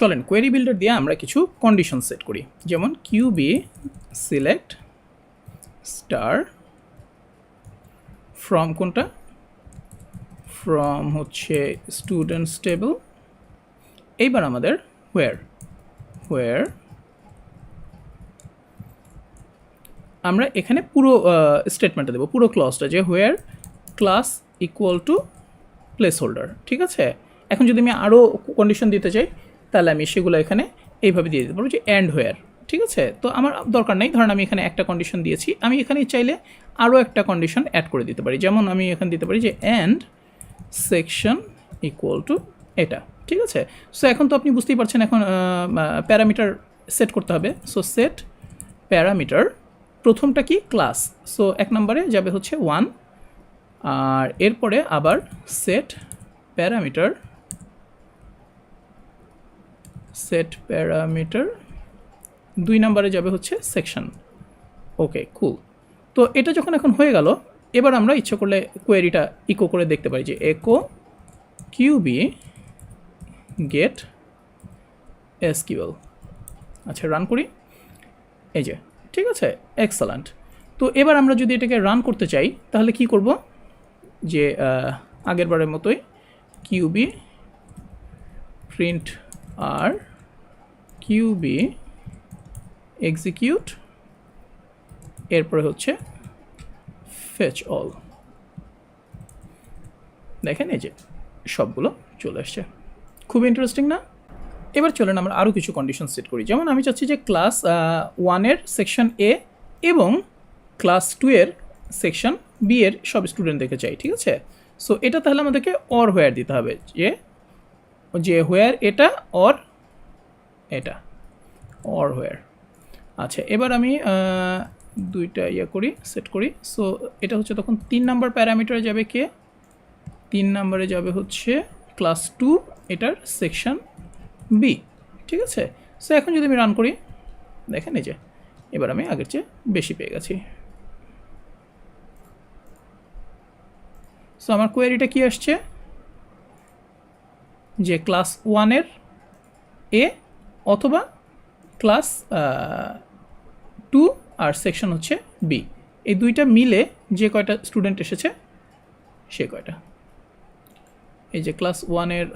চলেন query builder দিয়ে আমরা কিছু কন্ডিশন সেট করি। যেমন কিউবি সিলেক্ট স্টার ফ্রম কোনটা? ফ্রম হচ্ছে স্টুডেন্টস টেবল এইবার আমাদের হোয়ার হোয়ার আমরা এখানে পুরো স্টেটমেন্টটা দেবো, পুরো ক্লসটা যে where class equal to placeholder ঠিক আছে? এখন যদি আমি আরও কন্ডিশন দিতে চাই তাহলে আমি সেগুলো এখানে এইভাবে দিয়ে দিতে পারব যে অ্যান্ড হোয়ার ঠিক আছে? তো আমার দরকার নেই, ধরেন আমি এখানে একটা কন্ডিশন দিয়েছি, আমি এখানে চাইলে আরও একটা কন্ডিশন অ্যাড করে দিতে পারি। যেমন আমি এখানে দিতে পারি যে অ্যান্ড সেকশন ইকুয়াল টু এটা, ঠিক আছে? সো এখন তো আপনি বুঝতেই পারছেন এখন প্যারামিটার সেট করতে হবে। সো সেট প্যারামিটার প্রথমটা কি? ক্লাস সো এক নম্বরে যাবে হচ্ছে ওয়ান আর এরপরে আবার সেট প্যারামিটার সেট প্যারামিটার দুই নম্বরে যাবে হচ্ছে সেকশন ওকে কুল তো এটা যখন এখন হয়ে গেল এবার আমরা ইচ্ছে করলে কোয়েরিটা ইকো করে দেখতে পারি যে echo QB get S SQL আচ্ছা রান করি। এই যে ঠিক আছে? এক্সেলেন্ট তো এবার আমরা যদি এটাকে রান করতে চাই তাহলে কি করব? যে আহ, আগের বারের মতোই কিউবি প্রিন্ট আর কিউবি এক্সিকিউট এরপরে হচ্ছে ফেচ অল দেখেন এই যে সবগুলো চলে আসছে। খুব ইন্টারেস্টিং না? এবার চলেন আমরা আরও কিছু কন্ডিশন সেট করি। যেমন আমি চাচ্ছি যে ক্লাস ওয়ানের সেকশন এ এবং ক্লাস টু এর সেকশন বি এর সব স্টুডেন্ট দেখে চাই ঠিক আছে? সো এটা তাহলে আমাদেরকে অর হোয়ার দিতে হবে, যে যে হোয়ার এটা অর এটা অর হোয়ার আচ্ছা এবার আমি দুইটা ইয়ে করি সেট করি। সো এটা হচ্ছে তখন তিন নাম্বার প্যারামিটারে যাবে কে? তিন নম্বরে যাবে হচ্ছে ক্লাস টু এটার সেকশন বি ঠিক আছে? সো এখন যদি আমি রান করি, দেখেন এই যে, এবার আমি আগের চেয়ে বেশি পেয়ে গেছি। সো আমার কোয়েরিটা কি আসছে? যে ক্লাস ওয়ানের এ অথবা ক্লাস টু আর সেকশন হচ্ছে বি। এই দুইটা মিলে যে কয়টা স্টুডেন্ট এসেছে, সে কয়টা। এই যে ক্লাস ওয়ানের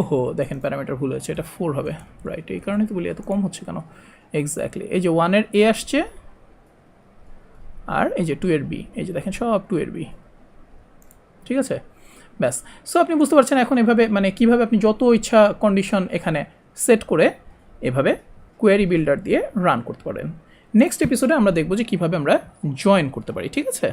ওহো, দেখেন প্যারামিটার ভুল হয়েছে, এটা ফোর হবে। রাইট এই কারণে তো বলি, এত কম হচ্ছে কেন? এক্স্যাক্টলি এই যে ওয়ানের এ আসছে আর এই যে টু এর বি। এই যে দেখেন সব টু এর বি। ঠিক আছে? ব্যাস। সো আপনি বুঝতে পারছেন এখন এভাবে মানে কীভাবে আপনি যত ইচ্ছা কন্ডিশন এখানে সেট করে এভাবে কোয়ারি বিল্ডার দিয়ে রান করতে পারেন। নেক্সট এপিসোডে আমরা দেখব যে কীভাবে আমরা জয়েন করতে পারি, ঠিক আছে?